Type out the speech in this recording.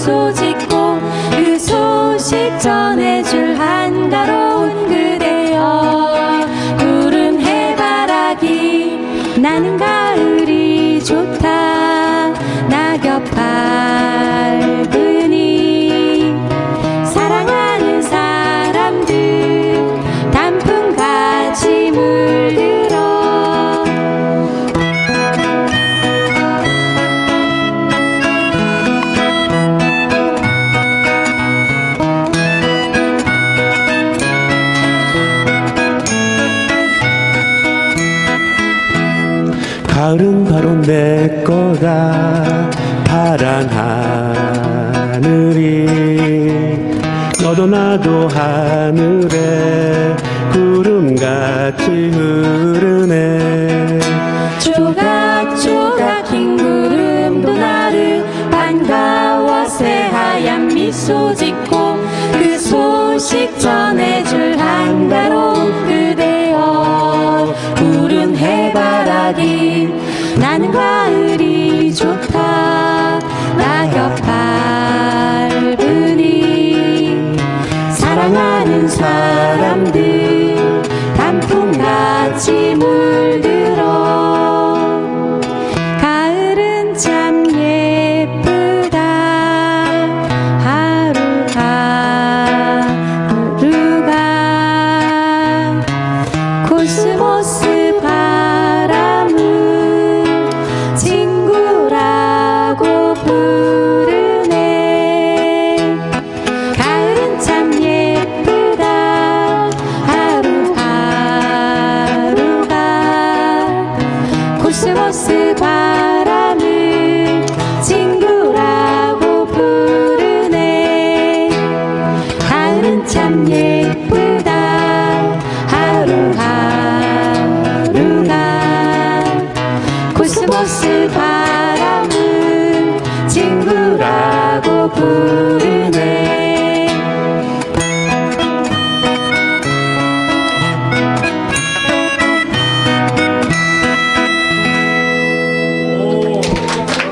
소 짓고 그 소식 전해줄 한가로운 그대여 구름 해바라기 나는 가 가을은 바로 내 거다. 파란 하늘이 너도 나도 하늘에 구름같이 흐르네. 조각조각 긴 구름도 나를 반가워 새하얀 미소 짓고 나는 가을이 좋다. 낙엽 밟으니 사랑하는 사람들 단풍같이 물 참 예쁘다. 하루하루가 코스모스 바람은 친구라고 부르